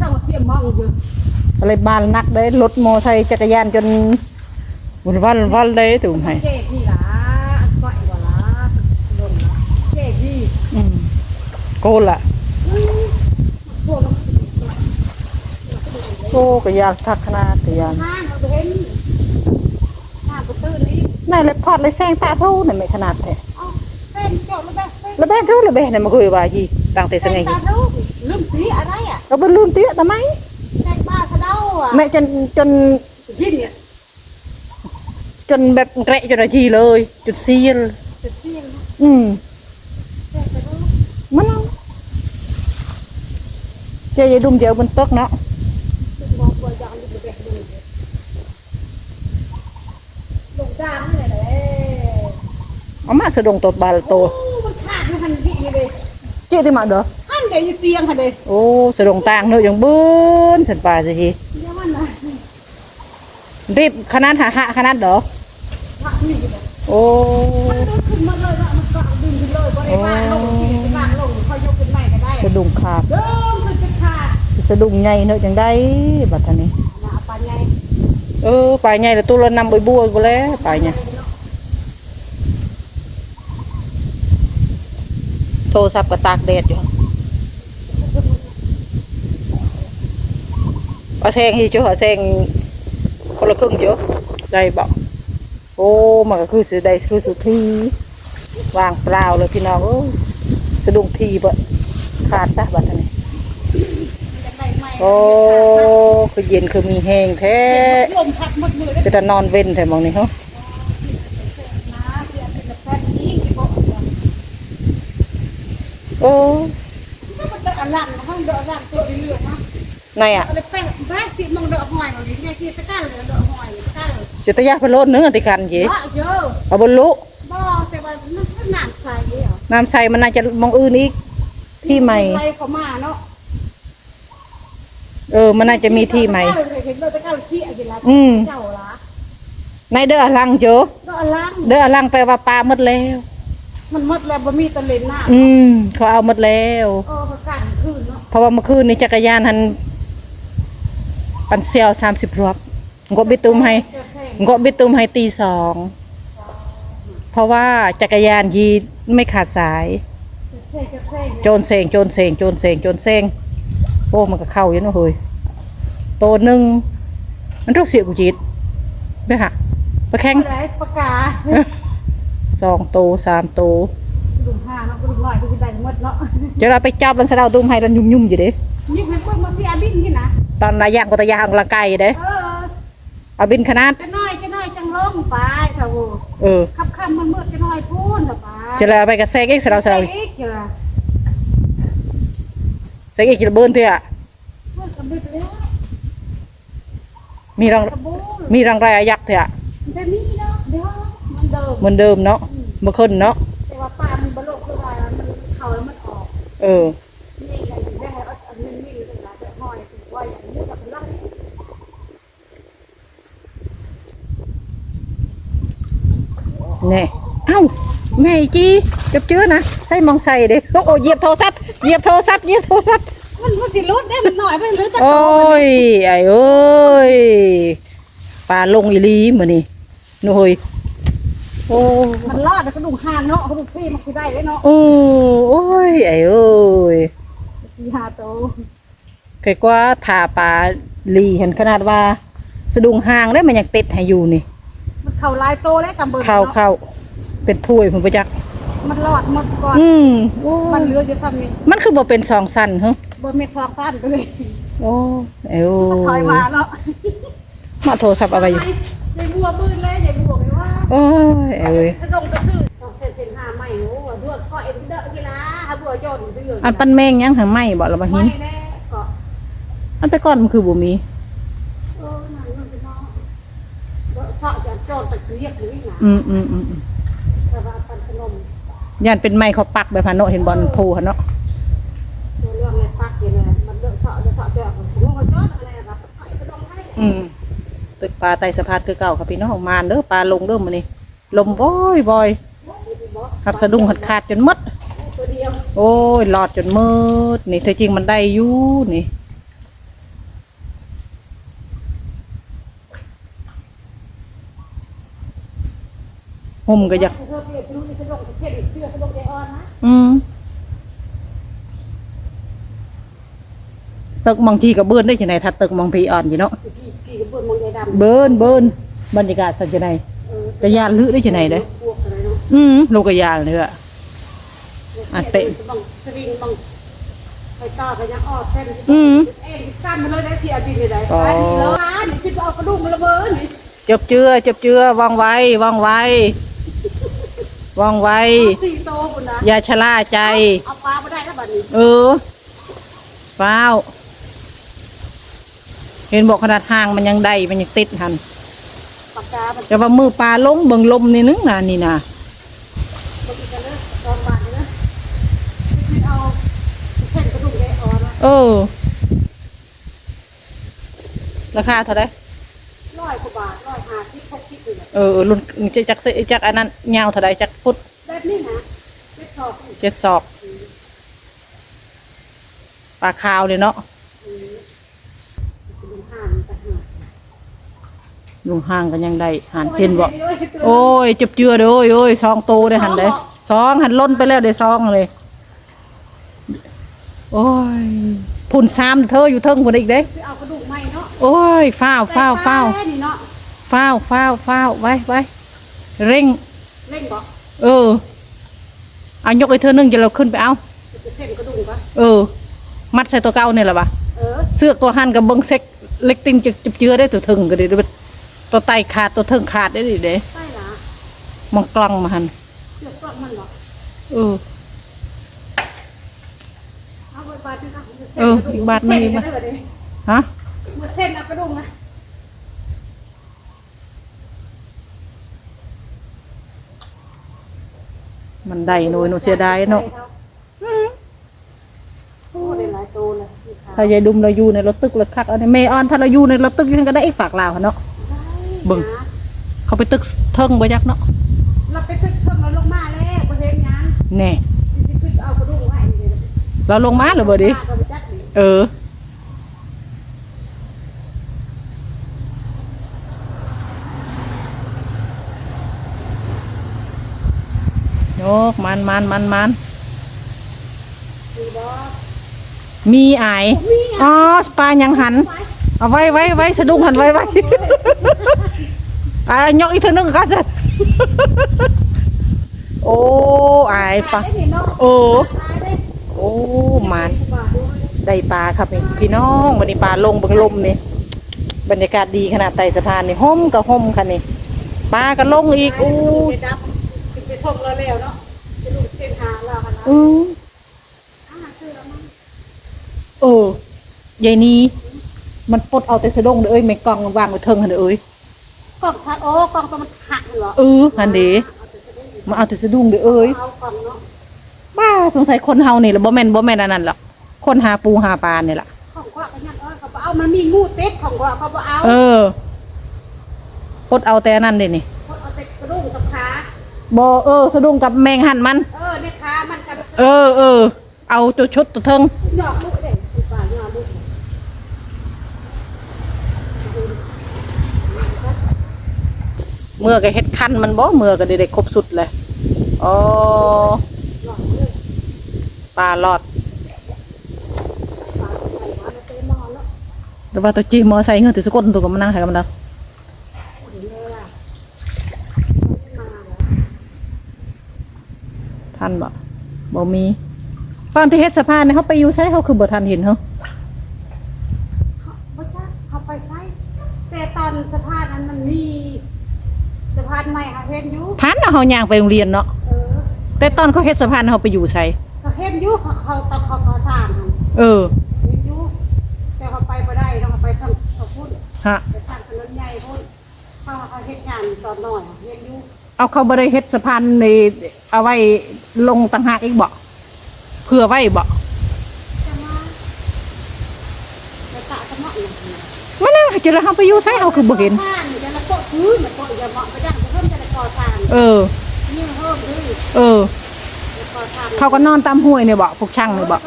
สร้างเสียมองอยู่อะไรบานนักได้รถมอไซค์จักรยานจนวุ่นวันวันเลยถูกไหมเจ๊พี่ล่ะอันก้อยบ่ล่ะโดนล่ะเจ๊พี่อืมโกนละพวกมันโอ้ก็อยากทักขนาดแต่ยานห้างเราเห็นห้างประตูนี้นั่นเลยพอดเลยแซงตาทูนั่นไม่ขนาดแท้เอ้าเป็นจบแล้วแบบเป็นแล้วแม่ทูแล้วแม่เนี่ยมาคุยว่ายีต่างแต่สงไงตาดูลืมสีอะไรอะเราเป็นลืมเตี้ยทำไมแตกบ้าสะเดาอะแม่จนจนยินเนี่ยจนแบบเกระจนอาจีเลยจนเซียนจะ เดี๋ยวอยู่เตียงหันเดี๋ยวโอ้สะดงต่างเนอะอย่างเบิ้นฉันป่าสิทียวมันนะรีบขนาดหาหะขนาดเด้อพักนี่เลยโอ้มันดึงขึ้นมาเลยนะมันก็ดึงขึ้นเลยบริวาลงที่จะลากลงเขายกขึ้นใหม่ก็ได้สะดุงขาดเดิมคือจะขาดสะดุงใหญ่เนอะจังได้บัดนี้หนาปานไงเออปลายใหญ่แล้วตัวละนำใบบัวกูแล้วปลายใหญ่โทรศัพท์ก็ตากแดดอยู่ เอาแซงที่จ้เอาแซงคนละครึ่งจ้ได้บอกโอ้มันก็คือสุดได้คือสุดที่วางเปล่าเลยพี่น้องเอ้ยสะดุ้งทีบะขาดซะบัดท่านี้จะได้ไหมโอ้คือเย็นคือมีแห้งแท้ลมพัดหมดมือเลยคือแต่นอนเว้นแท้มองนี่เหรอนะเสียเป็นแฟนยิงที่บอกว่าโอ้ถ้ามันจะ อลังห้องเดาะลังตัวเรื่อยๆนะในอะอะไรแป้งแป้งติดมองเดาะหอยเราดิเนี่ยที่ตะกั้นเลยเดาะหอยตะกั้นเลยจุตยาพะโลดเนื้อติกันเย่เดาะเยอะเอาบนลุบ่แต่ว่ามันขนาดใส่เหรอน้ำใสมันน่าจะมองอื่นอีกที่ใหม่ไรเขามาเนาะเออ มันน่าจะมีที่ใหม่ เห็นเลยตะกั้นที่อะไรละอืม เจ้าละในเด้ออลังโจเดาะลังเด้ออลังแปลว่าปลาหมดแล้ว มันหมดแล้วบ่มีตะเลนหน้าอืม เขาเอาหมดแล้ว เออเขากันคืนเนาะเพราะว่าเมื่อคืนนี้จักรยานหัน ปันเซียวสามสิบรอบงบบิตุมให้เจ้าแข้งงบบิตุมให้ตีสองเพราะว่าจักรยานยีไม่ขาดสายเจ้าแข้งเจ้าแข้งโจรเสงโจรเสงโจรเสงโจรเสงโอ้มันก็เข้าอยู่เนาะเฮ้ยโตหนึ่งมันทุกเสียกูจีดไปหะไปแข่งอะไรปากกาสองโตสามโตดุมห้าเนาะดุมน้อยก็สิได้หมดเนาะเดี๋ยวเราไปจับมันสะเดาตุ้มให้แล้วยุ่มๆอยู่เด้ยิ่งให้เพิ่นมาเสียบินนี่นะ ตอนนายย่างก็ตะยางกำลังกายอยู่เด้เออเอาบินขนาดจะน้อยจะน้อยจังลงไปเถอะโว้เออค่ำค่ำมันมืดจะน้อยพูนเถอะไปจะแล้วไปกับแซกเอ็กซ์สะเดาสะเดาอีกเถอะแซกเอ็กซ์จะเบิ้ลเถอะเพิ่นก็มืดแล้วมีรังสบู่มีรังไรอายักษ์เถอะแต่มีเนาะเดี๋ยวมันเดิมเหมือนเดิมเนาะเมื่อคืนเนาะแต่ว่าปลามันบโลกคือว่ามันเข้าแล้วมันออก เออ นี่ไงถึงได้ให้เอาอันนี้นี่เลยนะแต่น้อยถึงว่าอย่างนี้กับลัง แน่เอ้าแม่จีจับเจือนะใส่มองใส่เด้โอ้เหยียบโทรศัพท์เหยียบโทรศัพท์เหยียบโทรศัพท์มันมันสิลดได้มันหน่อยไปหรือจะโอ้ยไอ้เอ้ยปลาลงอีหลีมื้อนี้หนูเฮ้ยโอ้มันรอดแต่กระดูกห่างเนาะกระดูกพี่มันคือได้เลยเนาะโอ้โอ้ยไอ้เอ้ยสี่ห้าโตวไกกว่าถาปลาลีเห็นขนาดว่า สะดุงห่างได้มันยังติดให้อยู่นี่มัน เข่าลายโตแล้วกำเบิดเข้าเข้าเป็นถ้วยผมประจักษ์มันรอดหมดก่อน อืมโอ้มันเหลืออยู่ซ้ำนี่มันคือบ่เป็นสองสั้นเหรอบนเม็ดซอกสั้นเลยโอ้ไอ้โอ้ถอยมาเนาะมาโทรศัพท์เอาไปอยู่ในบัวมืดเลยในบัวไม่ว่าโอ้ยไอ้เอ้ยสะดงกระซื้อต้องเส้นเส้นหาใหม่โอ้บัวก็เอ็นเดอร์กีฬาบัวจนไปอยู่อันปั้นแมงยังหางไหมบ่ละบ่หิไม่นแน่ก็อันแต่ก่อนมันคือบ่มี เออนั่นนั่นเป็นน้องเสาะจะจนตะเกียบหรือไงอืมอืมอืมอืมแต่ว่าปันขนมย่านเป็นไม้เขาปักแบบพาโนะเห็นบอลพูหันเนาะตัวเรื่องอะไรตักอยู่เลยมันเดอะเสาะเดอะเสาะเจอผมว่าจอดอะไรอะไอ้สะดงให้อืมตึกปลาไตสะพานคือเก่าครับพี่น้องมานเด้อปลาลงเด้อมื้อนี้ลมบ่อยบ่อยหักสะดุ้งหัดขาดจนหมดตัวเดียวโอ้ยหลอดจนมืดนี่แท้จริงมันได้อยู่นี่ ห่มก็อยาก เธอเปลี่ยนไปรู้นี่ฉันลงเช็ดเสื้อฉันลง ใจอ่อนนะอืมตึกบางทีก็เบิ้นได้จังไดถ้าตึกบางพีอ่อนอยู่เนาะพี่พี่กับเบิ้ลมองใจดำเบิ้นเบิ้นบรรยากาศสัจจังไดเออจะยานลือได้จังไดเด้พวกอะไรเนาะอืมโลกยานเลยอะอะเตะบังสวิงบังไปต่อไปยังออกเส้นอืมเอ็นกั้นมาเลยได้ที่อาบินเลยได้อ๋อไปนี่เลยอะนี่คิดว่าเอากระดูกมาระเบิดนี่จบเจือจบเจือวางไว้วางไว้ วางไว้สี่โตคุณนะอย่าชะล่าใจ เอาปลามาได้แล้วบัดนี้เออเปล่าเห็นบอกขนาดห่างมันยังได้มันยังติดหันปากกามันแต่ว่ามือปลาลงเบิ่งลมนี่นึงนะนี่นะบางทีกันเลยตอนบาทเลยนะคิดเอาเส้นกระดูกได้อ่อนนะเออ ราคาเท่าไหรร้อยกว่าบาท ร้อยห้าสิบหกสิบอยู่เลยเออรุ่นจะจักเสจักอันนั้นยาวเท่าไหรจักฟุตแบบนี้นะเจ็ดสอบเจ็ดศอกปลาขาวเลยเนาะอืมเป็นห่านแต่ห่านลุงห่างกันยังได้หันเห็นบ่โอ้ยจบเจือเด้อโอ้ยโอ้ยซองโตได้หันได้ซองหันล้นไปแล้วได้ซองเลย โอ้ยผุนซ้ำเธออยู่เทิงผุนอีกเด้ไปเอากระดูกใหม่เนาะโอ้ยฟ้าวฟ้าวฟ้าว ใส่ปลนี่เนาะฟ้าวฟ้าวฟ้าวไว้ไว้เร่ง เล่นบ่เออ เอายกไอ้เธอนึงจะเราขึ้นไปเอา จะเส้นกระดูกปะเออ มัดใส่ตัวเก่าเนี่ยแหละปะเออเสือกตัวหันกับเบิ้งเซ็กเล็กตินจะจะเจือได้ตัวถึงก็ได้ด้วยตัวไตขาดตัวเทิงขาดได้ดิเด้ใช่ละมองกลังมาหันเลือกกล้องมันเหรอเออ เอาไปบาทนึงค่ะเอออีกบาทหนึ่งอีกบาทฮะ เมื่อเส้นเอากระดูกนะ มันได้หน่อยหนูเสียดายเนาะโอ้ได้หลายตัวเลยนี่ค่ะถ้ายายดุมเราอยู่ในรถตึกรถคักอันนี้เมออนถ้าเราอยู่ในรถตึกยังก็ได้อีกฝากลาวหั้นเนาะเบิ่งเขาไปตึกเทิงบ่ยักเนาะเราไปขึ้นเครื่องเราลงมาแล้วประเห็นยังแน่ที่ขึ้นเอากระดูกไว้นี่เลยเราลงมาหรือบ่ดิป้าก็ไปจัดนี่เออ ยกมันมันมันมันดีบ่มีอายมีอะอ๋อปลายังหันไว้เอาไว้ไว้ไว้สะดุ้งหันไว้ไว้อะยกอีกเทีนึงก็จะโอ้อายปะได้นี่เนาะโอ้ตายได้โอ้มันบาทด้วยได้ปลาครับนี่พี่น้องวันนี้ปลาลงเบิ่งลมนี่บรรยากาศดีขนาดไต่สะพานนี่ห่มกับห่มค่ะนี่ปลาก็ลงอีกอู้ไปดับขึ้นไป ชมเราแล้วเนาะไปดูเส้นทางเรากันนะอืออาหารคือเรามั้งเออยายนี้ มันปลดเอาแต่สะดงเด้อเอ้ยไม่กล่องวางไว้เทิงหั่นเด้อเอ้ยกล่องซัดโอ้กล่องตัวมันหักเหรอเออหันเด้มาเอาแต่สะดุ้งเด้อเอ้ยเอากล่องเนาะบ้าสงสัยคนเฮานี่แหละบ่แม่นบ่แม่นอันนั้นหรอกคนหาปูหาปลานี่ล่ะของกว่ากันยังเออเขาบ่เอามันมีงูเต็ดของกว่าเขาบ่เอา เออปลดเอาแต่อันนั้นเด้นี่ บ่เออสะดุ้งกับแมงหั่นมัน เออเนี่ยขามันกับเออเออเอาตัวชุดตัวเทิงหยอกลูกเด็กคือป่าหยอกลูกเมื่อก็เฮ็ดคันมันบ่เมื่อก็ได้ได้ครบสุดเลยอ๋อหยอกลูกปลาลอดป่าใส่หมาแล้วเต้นนอนแล้วแต่ว่าตัวจีมอไซค์เงินถือสกุลตัวก็มานั่งให้กับมันแล้ว ถึงเลยล่ะมาแล้ว ทั นบ่บ่มี ตอนที่เฮ็ดสะพานเนี่ยเขาไปอยู่ไสเขาคือบ่ทันเห็นเหรอเขาบ่จ้าเขาไปใช้แต่ตอนสะพานนั้นมันมีสะพานใหม่ค่ะเห็นอยู่ทันน่ะเฮาย่างไปโรงเรียนเนาะเออแต่ตอนเขาเฮ็ดสะพานเขาไปอยู่ไสก็เห็นอยู่เขาเขาตอนเขาก่อสร้างหั่นเออเห็นอยู่แต่เขาไปบ่ได้ต้องไปทางเขาพุ่นฮะไปทางถนนใหญ่พุ่นเขาเขาเฮ็ดงานตอนน้อยอะเห็นอยู่เอาเขาบ่ได้เฮ็ดสะพานในเอาไว้ ลงต่างหากอีกบ่เพื่อไว้บ่มานั่าจุลหังไปยู่ใช่เอาคือบ่เห็นเออ เออ เขาก็นอนตามห้วยเนี่ยบ่พวกช่างเนี่ยบ่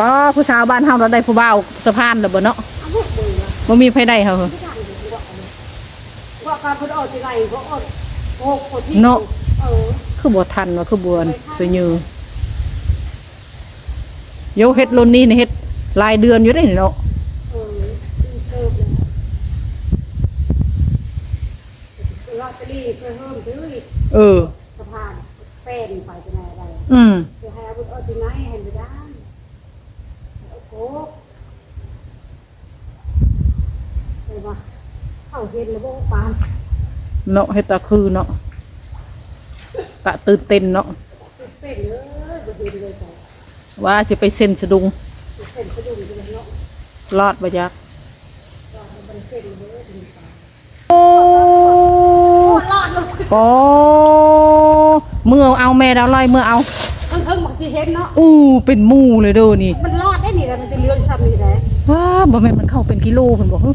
ก็ผู้ชาวบ้านเฮาเราได้ผู้บ่าวสะพานแล้บ่เนาะบ่มีใครได้เฮาเนาะ คือบ่ทันว่าคือบ่อันสยือโยเฮ็ดลนนี้นี่เฮ็ดรายเดือนอยู่ได้นี่เนาะเออตีเติบเลยลอตเตอรี่เพื่อเพิ่มซื้ออีกเออสะพานเป็นไปจะไหนอะไรอืมจะให้อาบุญเอาที่ไหนให้ไม่ได้โอ้โหเห็นปะเขาเห็นแล้วบอกปานเนาะเฮ็ดตาคือเนาะ กะตื่นเต้นเนาะเป็นเลยบ่เห็นเลยจ้ะว่าสิไปเซ็นสะดุงเป็นกระดุมเลยเนาะรอดบ่ยักก็มันเป็นเลยถึงปานโอ้รอดเลยโอ้เมื่อเอาแม่ดาวลอยเมื่อเอาเพิ่งเพิ่งบอกสิเห็นเนาะอู้เป็นหมู่เลยเด้อนี่มันรอดได้นี่แหละมันจะเลื่อนซ้ำนี่แหละว้าบ่แม่นมันเข้าเป็นกิโลเพิ่นบ่ฮึ